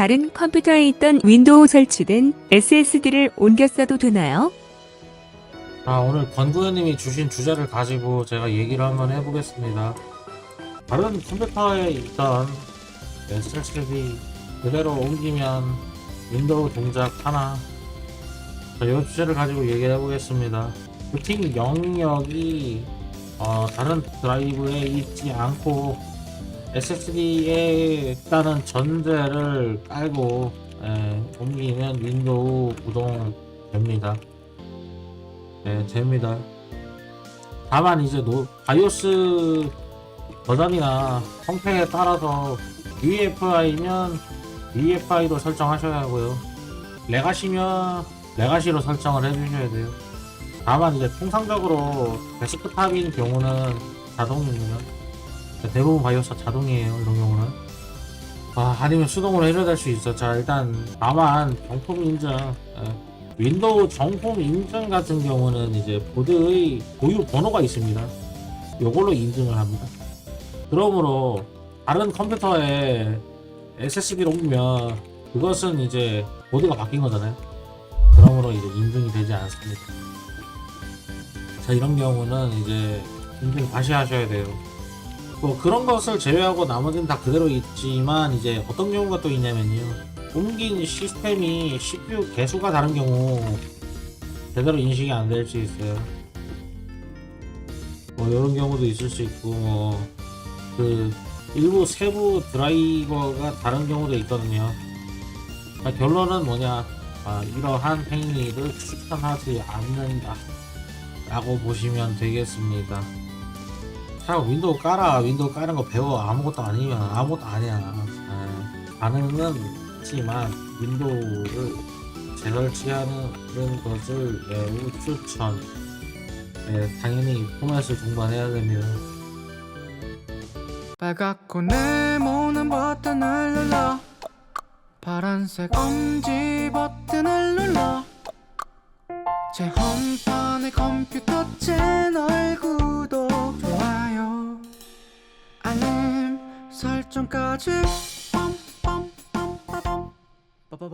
다른 컴퓨터에 있던 윈도우 설치된 SSD를 옮겨 써도 되나요? 아, 오늘 권구현님이 주신 주제를 가지고 제가 얘기를 한번 해보겠습니다. 다른 컴퓨터에 있던 SSD 그대로 옮기면 윈도우 동작 하나. 자, 이 주제를 가지고 얘기를 해보겠습니다. 부팅 영역이 어, 다른 드라이브에 있지 않고 SSD에 있다는 전제를 깔고 예, 옮기면 윈도우 구동 됩니다. 네, 됩니다. 다만 이제 노, 바이오스 버전이나 형태에 따라서 UEFI면 UEFI로 설정하셔야 하고요. 레가시면 레가시로 설정을 해주셔야 돼요. 다만 이제 통상적으로 데스크탑인 경우는 자동입니다. 대부분 바이오스 자동이에요. 이런 경우는. 아, 아니면 수동으로 해줘야 될수 있어. 자, 일단 다만 정품 인증. 예. 윈도우 정품 인증 같은 경우는 이제 보드의 고유 번호가 있습니다. 이걸로 인증을 합니다. 그러므로 다른 컴퓨터에 SSD를 옮기면 그것은 이제 보드가 바뀐 거잖아요. 그러므로 이제 인증이 되지 않습니다. 자 이런 경우는 이제 인증 다시 하셔야 돼요. 뭐 그런 것을 제외하고 나머지는 다 그대로 있지만 이제 어떤 경우가 또 있냐면요. 옮긴 시스템이 CPU 개수가 다른 경우 제대로 인식이 안 될 수 있어요. 뭐 이런 경우도 있을 수 있고 뭐 그 일부 세부 드라이버가 다른 경우도 있거든요. 아, 결론은 뭐냐? 아, 이러한 행위를 추천하지 않는다. 라고 보시면 되겠습니다. 자, 윈도우 깔아. 윈도우 까는 거 배워. 아무것도 아니면 아무것도 아니야. 예. 가능은 있지만 윈도우를 재설치하는 것을 매우 추천. 예, 당연히 포맷을 동반해야 됩니다. 빨갛고 네모난 버튼을 눌러 파란색 엄지 버튼을 눌러 제 홈판의 컴퓨터 채 설정까지